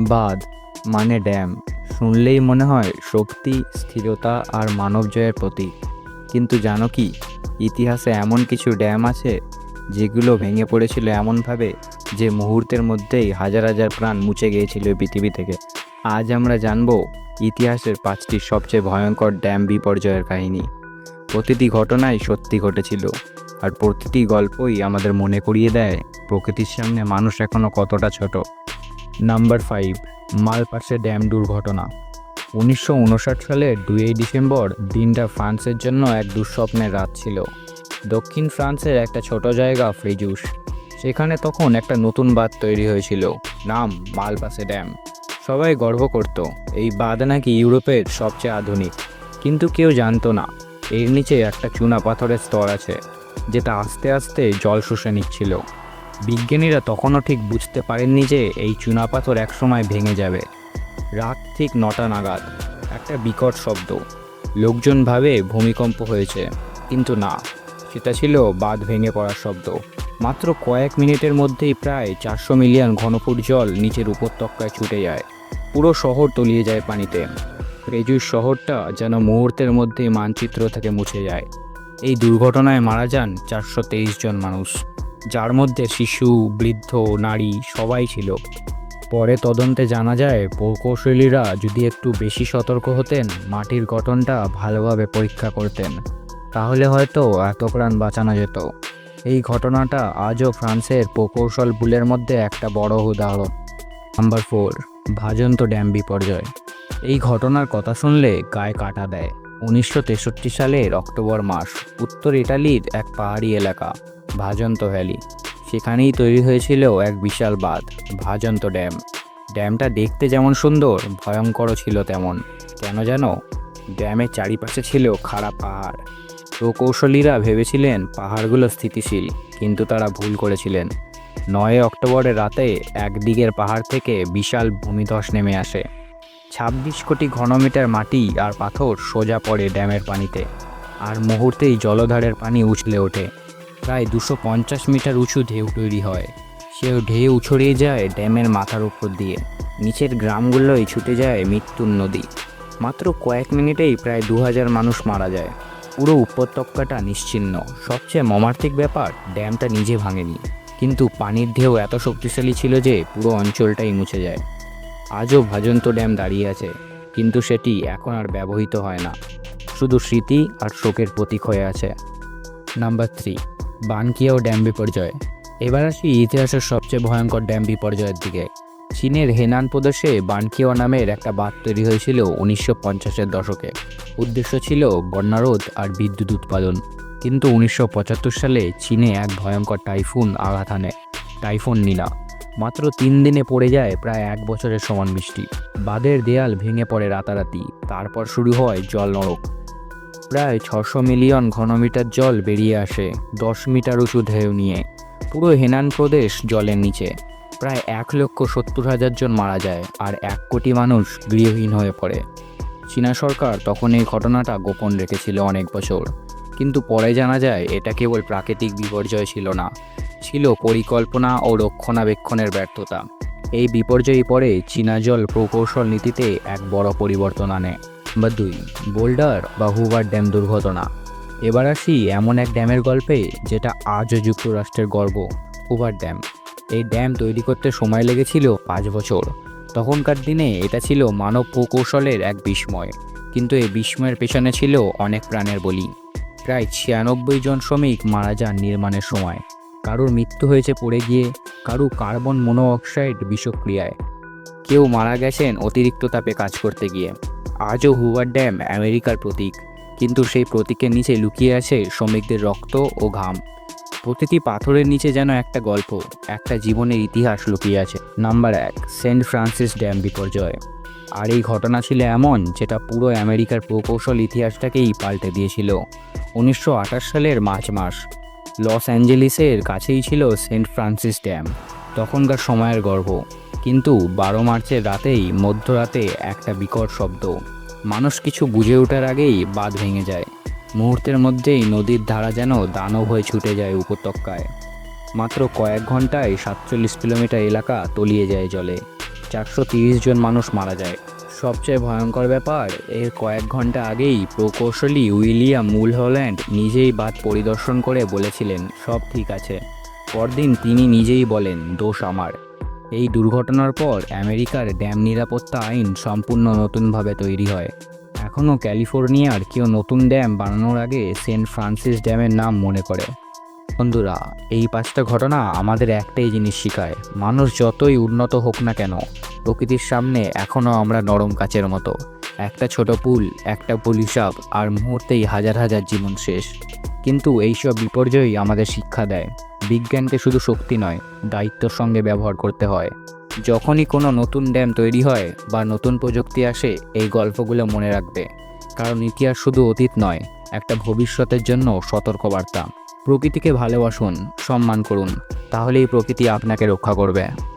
বাঁধ মানে ড্যাম। শুনলেই মনে হয় শক্তি, স্থিরতা আর মানব জয়ের প্রতীক। কিন্তু জানো কি? ইতিহাসে এমন কিছু ড্যাম আছে যেগুলো ভেঙে পড়েছিল এমনভাবে যে মুহূর্তের মধ্যেই হাজার হাজার প্রাণ মুছে গিয়েছিল পৃথিবী থেকে। আজ আমরা জানব ইতিহাসের পাঁচটি সবচেয়ে ভয়ঙ্কর ড্যাম বিপর্যয়ের কাহিনী। প্রতিটি ঘটনাই সত্যি ঘটেছিল আর প্রতিটি গল্পই আমাদের মনে করিয়ে দেয় প্রকৃতির সামনে মানুষ এখনও কতটা ছোট। নাম্বার ফাইভ মালপাসে ড্যাম দুর্ঘটনা। উনিশশো উনষাট সালের দুই ডিসেম্বর দিনটা ফ্রান্সের জন্য এক দুঃস্বপ্নের রাত ছিল। দক্ষিণ ফ্রান্সের একটা ছোট জায়গা, ফ্রিজুস। সেখানে তখন একটা নতুন বাঁধ তৈরি হয়েছিল, নাম মালপাসে ড্যাম। সবাই গর্ব করত, এই বাঁধ নাকি ইউরোপের সবচেয়ে আধুনিক। কিন্তু কেউ জানতো না, এর নিচে একটা চুনা পাথরের স্তর আছে, যেটা আস্তে আস্তে জল শুষে নিচ্ছিল বিজ্ঞানীরা তখনও ঠিক বুঝতে পারেননি যে এই চুনাপাথর একসময় ভেঙে যাবে। রাত ঠিক নটা নাগাদ, একটা বিকট শব্দ। লোকজন ভাবে ভূমিকম্প হয়েছে, কিন্তু না। সেটা ছিল বাঁধ ভেঙে পড়ার শব্দ। মাত্র কয়েক মিনিটের মধ্যেই প্রায় চারশো মিলিয়ন ঘনফুট জল নিচের উপত্যকায় ছুটে যায়। পুরো শহর তলিয়ে যায় পানিতে। রেজুর শহরটা যেন মুহূর্তের মধ্যেই মানচিত্র থেকে মুছে যায়। এই দুর্ঘটনায় মারা যান চারশো তেইশ জন মানুষ। যার মধ্যে শিশু, বৃদ্ধ, নারী সবাই ছিল। পরে তদন্তে জানা যায়, প্রকৌশলীরা যদি একটু বেশি সতর্ক হতেন, মাটির গঠনটা ভালোভাবে পরীক্ষা করতেন, তাহলে হয়তো এত প্রাণ বাঁচানো যেত। এই ঘটনাটা আজও ফ্রান্সের প্রকৌশল ভুলের মধ্যে একটা বড় উদাহরণ। নাম্বার ফোর, ভাজন্ত ড্যাম বিপর্যয়। এই ঘটনার কথা শুনলে গায়ে কাটা দেয়। উনিশশো তেষট্টি সালের অক্টোবর মাস, উত্তর ইটালির এক পাহাড়ি এলাকা। Vajont valley. সেখানেই তৈরি হয়েছিল এক বিশাল বাঁধ, ভাজন্ত ড্যাম। ড্যামটা দেখতে যেমন সুন্দর, ভয়ঙ্করও ছিল তেমন। কেন জানো? ড্যামের চারিপাশে ছিল খাড়া পাহাড়। প্রকৌশলীরা ভেবেছিলেন পাহাড়গুলো স্থিতিশীল, কিন্তু তারা ভুল করেছিলেন। নয় অক্টোবরের রাতে একদিকের পাহাড় থেকে বিশাল ভূমিধস নেমে আসে। ছাব্বিশ কোটি ঘনমিটার মাটি আর পাথর সোজা পড়ে ড্যামের পানিতে। আর মুহূর্তেই জলধারের পানি উছলে ওঠে। প্রায় দুশো পঞ্চাশ মিটার উঁচু ঢেউ তৈরি হয়। সেও ঢেউ ছড়িয়ে যায় ড্যামের মাথার উপর দিয়ে। নিচের গ্রামগুলোই ছুটে যায় মৃত্যুর নদী। মাত্র কয়েক মিনিটেই প্রায় দু হাজার মানুষ মারা যায়। পুরো উপত্যকাটা নিশ্চিহ্ন সবচেয়ে মমার্থিক ব্যাপার, ড্যামটা নিজে ভাঙেনি। কিন্তু পানির ঢেউ এত শক্তিশালী ছিল যে পুরো অঞ্চলটাই মুছে যায়। আজও ভাজন্ত ড্যাম দাঁড়িয়ে আছে, কিন্তু সেটি এখন আর ব্যবহৃত হয় না। শুধু স্মৃতি আর শোকের প্রতীক হয়ে আছে। নাম্বার থ্রি বানকিয়াও ড্যাম বিপর্যয়। এবার আসি ইতিহাসের সবচেয়ে ভয়ঙ্কর ড্যাম বিপর্যয়ের দিকে। চীনের হেনান প্রদেশে বানকিয়াও নামের একটা বাঁধ তৈরি হয়েছিল উনিশশো পঞ্চাশের দশকে। উদ্দেশ্য ছিল বন্যারোধ আর বিদ্যুৎ উৎপাদন। কিন্তু উনিশশো পঁচাত্তর সালে চীনে এক ভয়ঙ্কর টাইফুন আঘাত আনে টাইফুন নীলা মাত্র তিন দিনে পড়ে যায় প্রায় এক বছরের সমান বৃষ্টি। বাঁধের দেয়াল ভেঙে পড়ে রাতারাতি। তারপর শুরু হয় জল নরক। প্রায় ছশো মিলিয়ন ঘনমিটার জল বেরিয়ে আসে দশ মিটার উঁচু ঢেউ নিয়ে। পুরো হেনান প্রদেশ জলের নিচে। প্রায় এক লক্ষ সত্তর হাজার জন মারা যায় আর এক কোটি মানুষ গৃহহীন হয়ে পড়ে। চীনা সরকার তখন এই ঘটনাটা গোপন রেখেছিল অনেক বছর। কিন্তু পরে জানা যায়, এটা কেবল প্রাকৃতিক বিপর্যয় ছিল না। ছিল পরিকল্পনা ও রক্ষণাবেক্ষণের ব্যর্থতা। এই বিপর্যয় পরে চীনা জল প্রকৌশল নীতিতে এক বড় পরিবর্তন আনে। বা দুই। বোল্ডার বা হুভার ড্যাম দুর্ঘটনা। এবার আসি এমন এক ড্যামের গল্পে যেটা আজও যুক্তরাষ্ট্রের গর্ব হুভার ড্যাম। এই ড্যাম তৈরি করতে সময় লেগেছিল পাঁচ বছর। তখনকার দিনে এটা ছিল মানব প্রকৌশলের এক বিস্ময়। কিন্তু এই বিস্ময়ের পেছনে ছিল অনেক প্রাণের বলি। প্রায় ছিয়ানব্বই জন শ্রমিক মারা যান নির্মাণের সময়। কারোর মৃত্যু হয়েছে পড়ে গিয়ে, কারও কার্বন মনোঅক্সাইড বিষক্রিয়ায়। কেউ মারা গেছেন অতিরিক্ত তাপে কাজ করতে গিয়ে। আজও হুভার ড্যাম আমেরিকার প্রতীক। কিন্তু সেই প্রতীকের নিচে লুকিয়ে আছে শ্রমিকদের রক্ত ও ঘাম। প্রতিটি পাথরের নিচে যেন একটা গল্প, একটা জীবনের ইতিহাস লুকিয়ে আছে। নাম্বার এক, সেন্ট ফ্রান্সিস ড্যাম বিপর্যয়। আর এই ঘটনা ছিল এমন যেটা পুরো আমেরিকার প্রকৌশল ইতিহাসটাকেই পাল্টে দিয়েছিল। উনিশশো আঠাশ সালের মার্চ মাস, লস অ্যাঞ্জেলিসের কাছেই ছিল সেন্ট ফ্রান্সিস ড্যাম, তখনকার সময়ের গর্ভ কিন্তু বারো মার্চের রাতেই মধ্যরাতে একটা বিকট শব্দ। মানুষ কিছু বুঝে ওঠার আগেই বাঁধ ভেঙে যায়। মুহূর্তের মধ্যেই নদীর ধারা যেন দানব হয়ে ছুটে যায় উপত্যকায়। মাত্র কয়েক ঘন্টায় সাতচল্লিশ কিলোমিটার এলাকা তলিয়ে যায় জলে। চারশো জন মানুষ মারা যায়। সবচেয়ে ভয়ঙ্কর ব্যাপার, এর কয়েক ঘণ্টা আগেই প্রকৌশলী উইলিয়াম মুলহল্যান্ড নিজেই বাঁধ পরিদর্শন করে বলেছিলেন, সব ঠিক আছে। পরদিন তিনি নিজেই বলেন, দোষ আমার। এই দুর্ঘটনার পর আমেরিকার ড্যাম নিরাপত্তা আইন সম্পূর্ণ নতুনভাবে তৈরি হয়। এখনও ক্যালিফোর্নিয়ার কেউ নতুন ড্যাম বানানোর আগে সেন্ট ফ্রান্সিস ড্যামের নাম মনে করে। বন্ধুরা, এই পাঁচটা ঘটনা আমাদের একটাই জিনিস শেখায়, মানুষ যতই উন্নত হোক না কেন, প্রকৃতির সামনে এখনও আমরা নরম কাচের মতো। একটা ছোট পুল, একটা পুলিশাপ আর মুহূর্তেই হাজার হাজার জীবন শেষ। কিন্তু এইসব বিপর্যয়ই আমাদের শিক্ষা দেয়। বিজ্ঞানকে শুধু শক্তি নয়, দায়িত্বর সঙ্গে ব্যবহার করতে হয়। যখনই কোনো নতুন ড্যাম তৈরি হয় বা নতুন প্রযুক্তি আসে, এই গল্পগুলো মনে রাখবে। কারণ ইতিহাস শুধু অতীত নয়, একটা ভবিষ্যতের জন্য সতর্কবার্তা। প্রকৃতিকে ভালোবাসুন, সম্মান করুন, তাহলেই প্রকৃতি আপনাকে রক্ষা করবে।